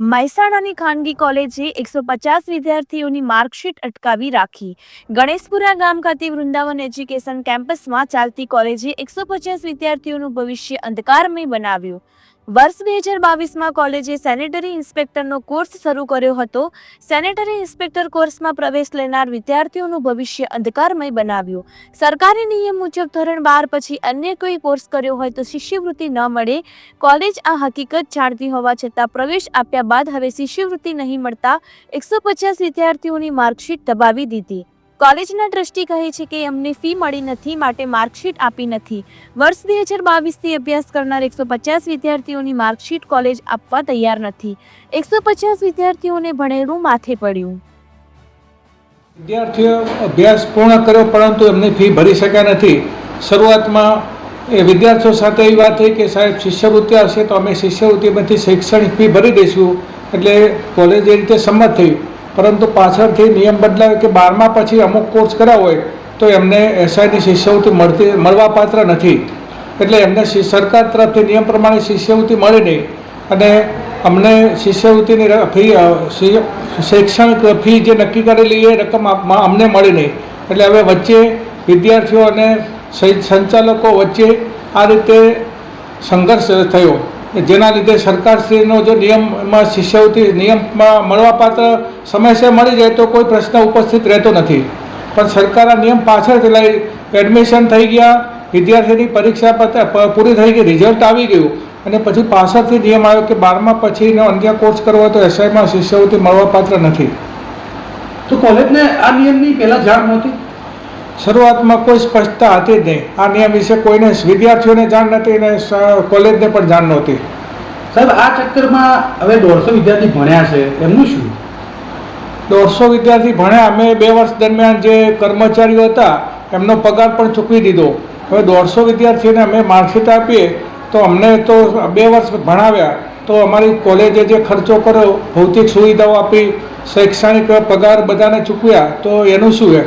મહેસાણાની ખાનગી કોલેજે એકસો પચાસ વિદ્યાર્થીઓની માર્કશીટ અટકાવી રાખી. ગણેશપુરા ગામ ખાતે વૃંદાવન એજ્યુકેશન કેમ્પસમાં ચાલતી કોલેજે એકસો પચાસ વિદ્યાર્થીઓનું ભવિષ્ય અંધકારમય બનાવ્યું. વર્ષ બે હજાર બાવીસમાં કોલેજે સેનેટરી ઇન્સ્પેક્ટરનો કોર્સ શરૂ કર્યો હતો. સેનેટરી ઇન્સ્પેક્ટર કોર્સમાં પ્રવેશ લેનાર વિદ્યાર્થીઓનું ભવિષ્ય અંધકારમય બનાવ્યું. સરકારી નિયમ મુજબ ધોરણ બાર પછી અન્ય કોઈ કોર્સ કર્યો હોય તો શિષ્યવૃત્તિ ન મળે. કોલેજ આ હકીકત જાણતી હોવા છતાં પ્રવેશ આપ્યા બાદ હવે શિષ્યવૃત્તિ નહીં મળતા એકસો પચાસ વિદ્યાર્થીઓની માર્કશીટ દબાવી દીધી. કોલેજના ટ્રસ્ટી કહે છે કે અમને ફી મળી નથી, માટે માર્કશીટ આપી નથી. વર્ષ બે હજાર બાવીસથી અભ્યાસ કરનાર એકસો પચાસ વિદ્યાર્થીઓની માર્કશીટ કોલેજ આપવા તૈયાર નથી. એકસો પચાસ વિદ્યાર્થીઓને ભણેલું માથે પડ્યું. વિદ્યાર્થીઓ અભ્યાસ પૂર્ણ કર્યો, પરંતુ એમની ફી ભરી શક્યા નથી. શરૂઆતમાં એ વિદ્યાર્થીઓ સાથે એવી વાત થઈ કે સાહેબ, શિષ્યવૃત્તિ આવશે તો અમે શિષ્યવૃત્તિમાંથી શૈક્ષણિક ફી ભરી દઈશું. એટલે કોલેજ એ રીતે સંમત થઈ પરંતુ પાછળથી નિયમ બદલાયો કે બારમા પછી અમુક કોર્સ કર્યા હોય તો એમને એસઆઈની શિષ્યવૃત્તિ મળતી મળવાપાત્ર નથી. એટલે એમને સરકાર તરફથી નિયમ પ્રમાણે શિષ્યવૃત્તિ મળે નહીં. અને અમને શિષ્યવૃત્તિની ફી શૈક્ષણિક ફી જે નક્કી કરેલી એ રકમ અમને મળી નહીં. એટલે હવે વચ્ચે વિદ્યાર્થીઓ અને સંચાલકો વચ્ચે આ રીતે સંઘર્ષ થયો. જેના લીધે સરકારશ્રીનો જો નિયમમાં શિષ્યવૃત્તિ નિયમમાં મળવાપાત્ર સમયસર મળી જાય તો કોઈ પ્રશ્ન ઉપસ્થિત રહેતો નથી. પણ સરકારના નિયમ પાછળથી લઈ એડમિશન થઈ ગયા, વિદ્યાર્થીની પરીક્ષા પૂરી થઈ ગઈ, રિઝલ્ટ આવી ગયું અને પછી પાછળથી નિયમ આવ્યો કે બારમા પછીનો અન્ય કોર્સ કરવો હોય તો એસઆઈમાં શિષ્યવૃત્તિ મળવાપાત્ર નથી. તો કોલેજને આ નિયમની પહેલાં જાણ નહોતી? શરૂઆતમાં કોઈ સ્પષ્ટતા હતી જ નહીં. આ નિયમ વિશે કોઈને વિદ્યાર્થીઓને જાણ નથી અને કોલેજને પણ જાણ નહોતી. સાહેબ આ ચક્કરમાં હવે દોઢસો વિદ્યાર્થી ભણ્યા છે. એમનું શું? દોઢસો વિદ્યાર્થી ભણ્યા. અમે બે વર્ષ દરમિયાન જે કર્મચારીઓ હતા એમનો પગાર પણ ચૂકવી દીધો. હવે દોઢસો વિદ્યાર્થીઓને અમે માર્કશીટ આપીએ તો અમને તો બે વર્ષ ભણાવ્યા. તો અમારી કોલેજે જે ખર્ચો કર્યો ભૌતિક સુવિધાઓ આપી શૈક્ષણિક પગાર બધાને ચૂકવ્યા. તો એનું શું છે